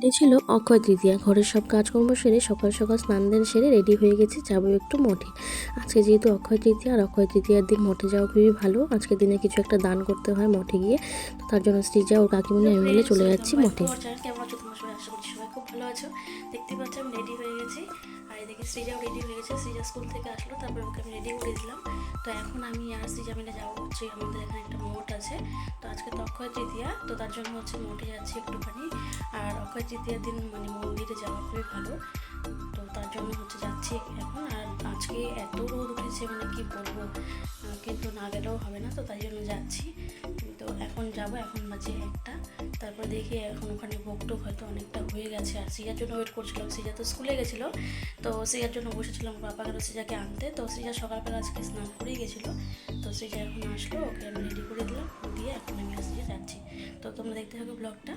দিনটি ছিল অক্ষয় তৃতীয়া। ঘরের সব কাজকর্ম সেরে সকাল সকাল স্নান দেন সেরে রেডি হয়ে গেছি যাব একটু মঠে। আজকে যেহেতু অক্ষয় তৃতীয়া আর অক্ষয় তৃতীয়ার দিন মঠে যাওয়া খুবই ভালো আজকে দিনে কিছু একটা দান করতে হয় মঠে গিয়ে। তো তার জন্য শ্রীজা ও কাকিমণি আমি মিলে চলে যাচ্ছি মঠে। কেমন আছো? তোমার সবাই আশা করছি সবাই খুব ভালো আছো। দেখতে পাচ্ছ আমি রেডি হয়ে গেছি। আর এদিকে সৃজাও রেডি হয়ে গেছে সৃজা স্কুল থেকে আসলো তারপর ওকে আমি রেডি করে দিলাম। তো এখন আমি আর সৃজা মিলে যাব হচ্ছে আমাদের এখানে একটা মঠ আছে। তো আজকে তো অক্ষয় তৃতীয়া তো তার জন্য হচ্ছে মঠে যাচ্ছি একটুখানি। আর অক্ষয় তৃতীয়ার দিন মানে মন্দিরে যাওয়া খুবই ভালো। তো তার জন্য হচ্ছে যাচ্ছি এখন। আর আজকে এত রোদ উঠেছে মানে কি বলব কিন্তু না গেলেও হবে না তো, তাই জন্য যাচ্ছি। তো এখন যাব, এখন বাজে একটা। তারপর দেখি এখন ওখানে ভোগ টোক হয়তো অনেকটা হয়ে গেছে। আর সিজার জন্য ওয়েট করছিলাম, সিজা তো স্কুলে গেছিল। তো সিজার জন্য বসেছিলাম বাবা গেল সিজাকে আনতে। তো সিজা সকালবেলা আজকে স্নান করেই গেছিল। তো সিজা এখন আসলো, ওকে আমি রেডি করে দিলাম। দিয়ে এখন আমি সিজা যাচ্ছি। তো তোমরা দেখতে থাকো ব্লগটা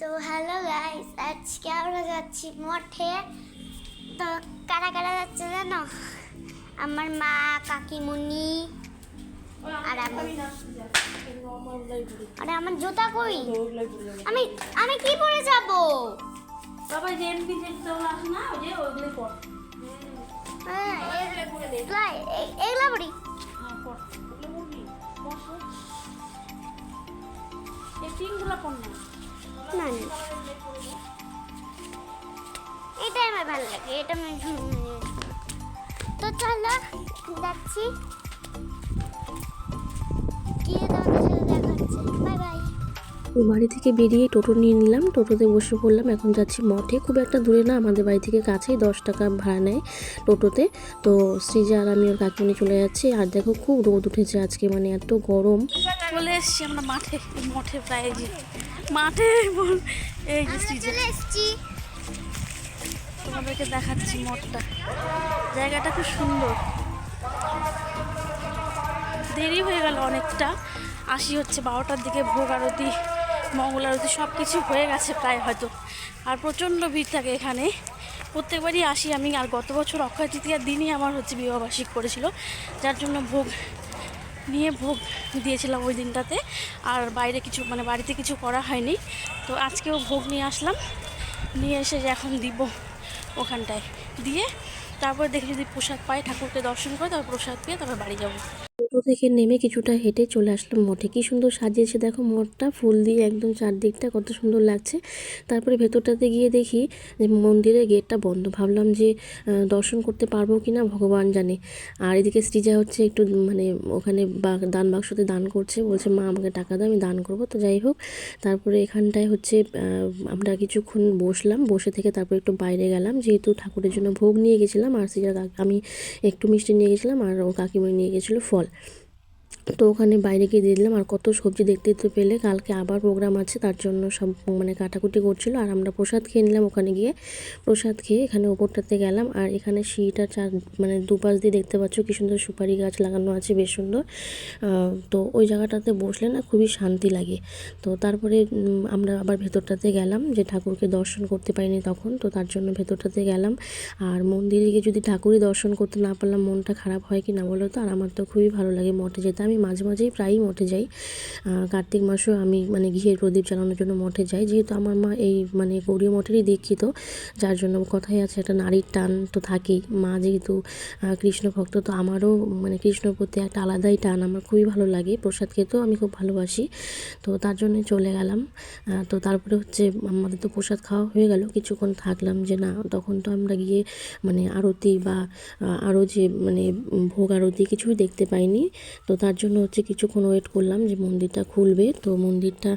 তো হ্যালো গাইস আজকে আমরা যাচ্ছি মঠে। তো কারা কারা যাচ্ছে জানো? আমার মা কাকিমুনি আর আমি আরে আমার জুতা কই? আমি আমি কি পরে যাব? বাবা যে এমপি যেগুলো আসে না ওই যে ওইগুলোই পড় হ্যাঁ এগুলা এ- এগুলা পরি হ্যাঁ এই পিঙ্কগুলো পড় না। না না এটাই আমার ভালো লাগে এটা আমি তো চলো যাচ্ছি গিয়ে তোমাদের সাথে দেখা হচ্ছে। Bye bye. বাড়ি থেকে বেরিয়ে টোটো নিয়ে নিলাম টোটোতে বসে পড়লাম এখন যাচ্ছি মঠে। খুব একটা দূরে না আমাদের বাড়ি থেকে কাছেই দশ টাকা ভাড়া নেয় টোটোতে। তো সৃজা আর আমি ওর কাকিমণি চলে যাচ্ছি আর দেখো খুব রোদ উঠেছে আজকে মানে এত গরম। চলে এসছি আমরা মাঠে মঠে প্রায় মাঠে এই চলে এসেছি। তোমাদেরকে দেখাচ্ছি মঠটা। জায়গাটা খুব সুন্দর। দেরি হয়ে গেল অনেকটা। আসি হচ্ছে বারোটার দিকে ভোগ আরতি মঙ্গল আরতি সব কিছু হয়ে গেছে প্রায় হয়তো। আর প্রচণ্ড ভিড় থাকে এখানে। প্রত্যেকবারই আসি আমি। আর গত বছর অক্ষয় তৃতীয়ার দিনই আমার হচ্ছে বিবাহবার্ষিক করেছিল। যার জন্য ভোগ নিয়ে ভোগ দিয়েছিলাম ওই দিনটাতে। আর বাইরে কিছু মানে বাড়িতে কিছু করা হয়নি। তো আজকেও ভোগ নিয়ে আসলাম। নিয়ে এসে যে এখন দিব ওখানটায়। দিয়ে তারপর দেখি যদি প্রসাদ পাই, ঠাকুরকে দর্শন করে তারপর প্রসাদ পেয়ে তারপর বাড়ি যাব। টোটো থেকে নেমে কিছুটা হেঁটে চলে আসলাম মঠে। কি সুন্দর সাজিয়েছে দেখো মঠটা। ফুল দিয়ে একদম চারদিকটা কত সুন্দর লাগছে। তারপরে ভেতরটাতে গিয়ে দেখি যে মন্দিরের গেটটা বন্ধ। ভাবলাম যে দর্শন করতে পারব কি না ভগবান জানে। আর এদিকে শ্রীজা হচ্ছে একটু মানে ওখানে দান বাক্সতে দান করছে। বলছে, মা, আমাকে টাকা দাও, আমি দান করব। তো যাই হোক, তারপরে এখানটায় হচ্ছে আমরা কিছুক্ষণ বসলাম। বসে থেকে তারপর একটু বাইরে গেলাম। যেহেতু ঠাকুরের জন্য ভোগ নিয়ে গেছিলাম, আর শ্রীজা আমি একটু মিষ্টি নিয়ে গেছিলাম, আর ও কাকিমণি নিয়ে গেছিল ফল। তো ওখানে বাইরে গিয়ে দিয়ে দিলাম। আর কত সবজি দেখতে তো পেলে, কালকে আবার প্রোগ্রাম আছে, তার জন্য সব মানে কাটাকুটি করছিল। আর আমরা প্রসাদ খেয়ে নিলাম ওখানে গিয়ে। প্রসাদ খেয়ে এখানে ওপরটাতে গেলাম। আর এখানে সিঁড়িটা চার মানে দুপাশ দিয়ে দেখতে পাচ্ছ কি সুন্দর সুপারি গাছ লাগানো আছে, বেশ সুন্দর। তো ওই জায়গাটাতে বসলে না খুবই শান্তি লাগে। তো তারপরে আমরা আবার ভেতরটাতে গেলাম যে ঠাকুরকে দর্শন করতে পারিনি তখন। তো তার জন্য ভেতরটাতে গেলাম। আর মন্দিরে গিয়ে যদি ঠাকুরই দর্শন করতে না পারলাম, মনটা খারাপ হয় কি না বলো তো? আর আমার তো খুবই ভালো লাগে মঠে যেতে। আমি মাঝে মাঝেই প্রায়ই মঠে যাই। কার্তিক মাসেও আমি মানে ঘিয়ে প্রদীপ জ্বালানোর জন্য মঠে যাই। যেহেতু আমার মা এই মানে গৌরীয় মঠেরই দীক্ষিত, যার জন্য কথাই আছে, একটা নারীর টান তো থাকেই। মা যেহেতু কৃষ্ণ ভক্ত, তো আমারও মানে কৃষ্ণর প্রতি একটা আলাদাই টান। আমার খুবই ভালো লাগে, প্রসাদ খেতেও আমি খুব ভালোবাসি। তো তার জন্য চলে গেলাম। তো তারপরে হচ্ছে আমাদের তো প্রসাদ খাওয়া হয়ে গেল, কিছুক্ষণ থাকলাম যে না, তখন তো আমরা গিয়ে মানে আরতি বা আরও যে মানে ভোগ আরতি কিছুই দেখতে পাইনি। তো তার জন্য হচ্ছে কিছুক্ষণ ওয়েট করলাম যে মন্দিরটা খুলবে। তো মন্দিরটা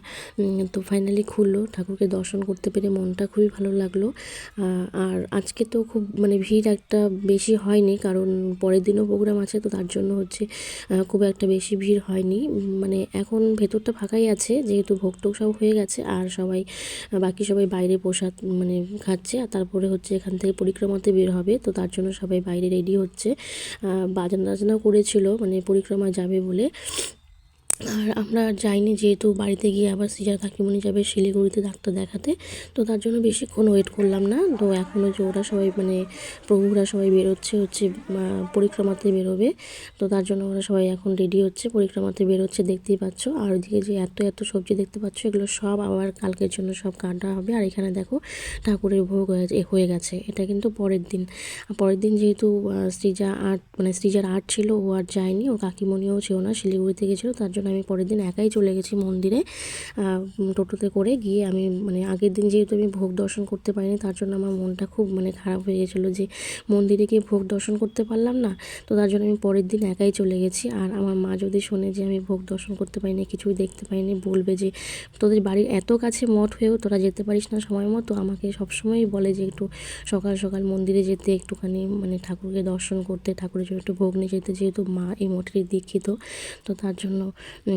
তো ফাইনালি খুললো। ঠাকুরকে দর্শন করতে পেরে মনটা খুবই ভালো লাগল। আর আজকে তো খুব মানে ভিড় একটা বেশি হয়নি, কারণ পরের দিনও প্রোগ্রাম আছে, তো তার জন্য হচ্ছে খুব একটা বেশি ভিড় হয়নি। মানে এখন ভেতরটা ফাঁকাই আছে, যেহেতু ভোগ টোগ সব হয়ে গেছে, আর সবাই বাকি সবাই বাইরে প্রসাদ মানে খাচ্ছে, আর তারপরে হচ্ছে এখান থেকে পরিক্রমাতে বের হবে। তো তার জন্য সবাই বাইরে রেডি হচ্ছে। বাজনা টাজনাও করেছিল মানে পরিক্রমা যাবে বলে বলে আর আমরা যাইনি যেহেতু বাড়িতে গিয়ে আবার সিজার কাকিমণি যাবে শিলিগুড়িতে ডাক্তার দেখাতে, তো তার জন্য বেশিক্ষণ ওয়েট করলাম না। তো এখনও যে ওরা সবাই মানে প্রভুরা সবাই বেরোচ্ছে হচ্ছে পরিক্রমাতে বেরোবে, তো তার জন্য ওরা সবাই এখন রেডি হচ্ছে, পরিক্রমাতে বেরোচ্ছে, দেখতেই পাচ্ছ। আর ওইদিকে যে এত এত সবজি দেখতে পাচ্ছ, এগুলো সব আবার কালকের জন্য সব কাটা হবে। আর এখানে দেখো ঠাকুরের ভোগ হয়ে হয়ে গেছে। এটা কিন্তু পরের দিন। পরের দিন যেহেতু সৃজা আর্ট মানে সৃজার আর্ট ছিল, ও আর যায়নি ও কাকিমণিও ছিল না, শিলিগুড়িতে গেছিল, তার জন্য আমি পরের দিন একাই চলে গেছি মন্দিরে টোটোতে করে গিয়ে আমি মানে আগের দিন যেহেতু আমি ভোগ দর্শন করতে পারিনি, তার জন্য আমার মনটা খুব মানে খারাপ হয়ে গেছিল যে মন্দিরে গিয়ে ভোগ দর্শন করতে পারলাম না, তো তার জন্য আমি পরের দিন একাই চলে গেছি। আর আমার মা যদি শোনে যে আমি ভোগ দর্শন করতে পারিনি, কিছুই দেখতে পাইনি বলবে যে তোদের বাড়ির এত কাছে মঠ হয়েও তোরা যেতে পারিস না সময় মতো, আমাকে সবসময়ই বলে যে একটু সকাল সকাল মন্দিরে যেতে, একটুখানি মানে ঠাকুরকে দর্শন করতে, ঠাকুরের জন্য একটু ভোগ নিয়ে যেতে, যেহেতু মা এই মঠেরই দীক্ষিত, তো তার জন্য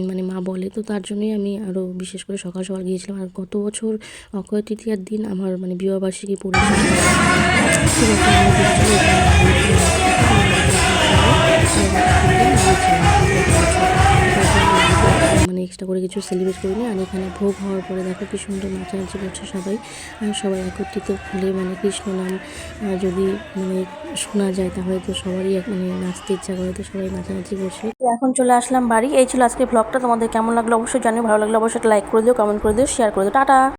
মানে মা বলে। তো তার জন্যই আমি আরও বিশেষ করে সকাল সকাল গিয়েছিলাম। আর গত বছর অক্ষয় তৃতীয়ার দিন আমার মানে বিবাহবার্ষিকী পড়েছিল। এক্সট্রা করে কিছু সেলিব্রেট করিনি। আর এখানে ভোগ হওয়ার পরে দেখো কি সুন্দর নাচানাচি করছে সবাই। আর সবাই একত্রিত হলে মানে কৃষ্ণ নাম যদি মানে শোনা যায় তাহলে তো সবারই মানে নাচতে ইচ্ছা করে, তো সবাই নাচানাচি করছে। এখন চলে আসলাম বাড়ি। এই ছিল আজকে ব্লগটা তোমাদের কেমন লাগল অবশ্যই জানিও। ভালো লাগল অবশ্যই লাইক করে দিও কমেন্ট করে দিও শেয়ার করে দিও। টাটা!